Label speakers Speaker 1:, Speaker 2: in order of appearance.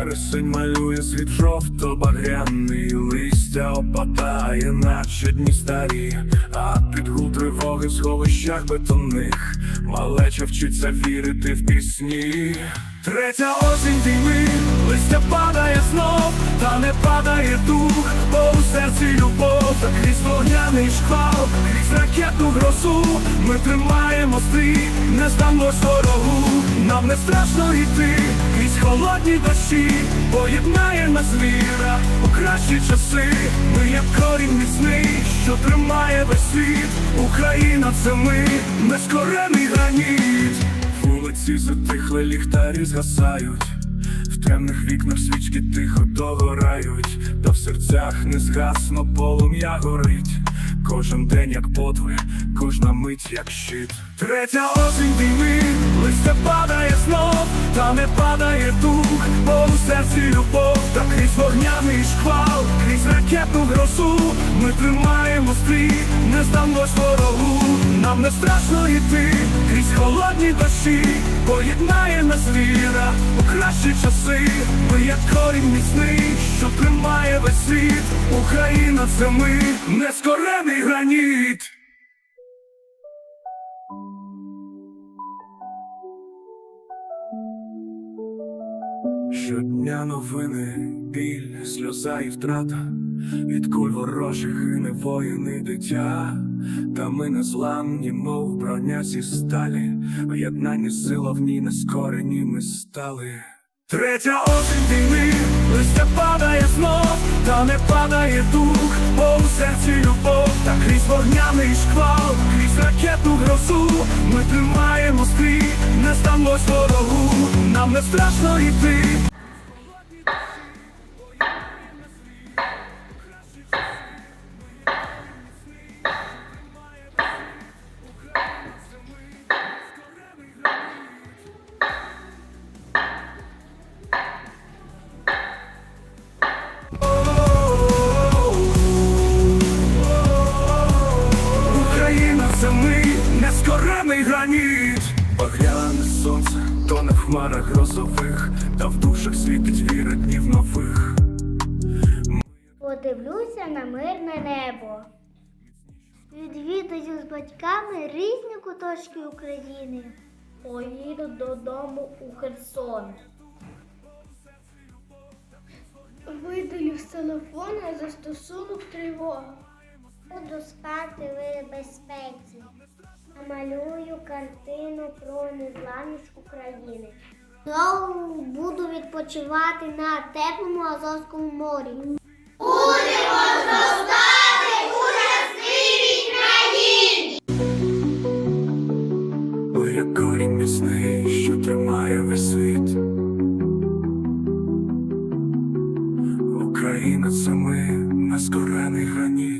Speaker 1: Вересень малює світ жовто-багряний Листя опадає, наче дні старі, а під гул тривоги в сховищах бетонних Малеча вчиться вірити в пісні. Третя осінь війни, листя падає знов, та не падає дух, бо у серці любов, крізь вогняний шквал, крізь ракетну грозу, ми тримаємо стрій, не здамось ворогу, нам не страшно йти, крізь холодні дощі, поєднає нас віра у кращі часи, ми як корінь міцний, що тримає весь світ, Україна це ми, нескорений граніт. Вулиці затихли, ліхтарі згасають, в темних вікнах свічки тихо догорають, та в серцях не згасно полум'я горить. Кожен день як подвиг, кожна мить як щит. Третя осінь війни, не падає дух, бо у серці любов, та крізь вогняний шквал, крізь ракетну грозу, ми тримаємо стрій, не здамось ворогу, нам не страшно йти, крізь холодні дощі, поєднає нас віра у кращі часи, ми як корінь міцний, що тримає весь світ, Україна це ми, нескорений граніт. Щодня новини, біль, сльоза і втрата, від куль ворожих гине воїн і дитя, та ми не зламні, мов броня зі сталі, в єднанні сила в ній нескорені ми стали. Третя осінь війни, листя падає знов, та не падає дух, бо у серці любов, та крізь вогняний шквал, крізь грозу, ми тримаємо стрій, не здамось ворогу, нам не страшно йти. Граніт. Багряне сонце, тоне в хмарах грозових, та в душах світить віра днів нових.
Speaker 2: Подивлюся на мирне небо. Відвідаю з батьками різні куточки України. Поїду додому у Херсон. Видалю з телефона застосунок тривога. Буду спати в безпеці. Намалюю картину про незламність України. Знову буду відпочивати на теплому Азовському морі.
Speaker 1: Ми як корінь міцний, що тримає весь світ. Україна це ми, нескорений граніт.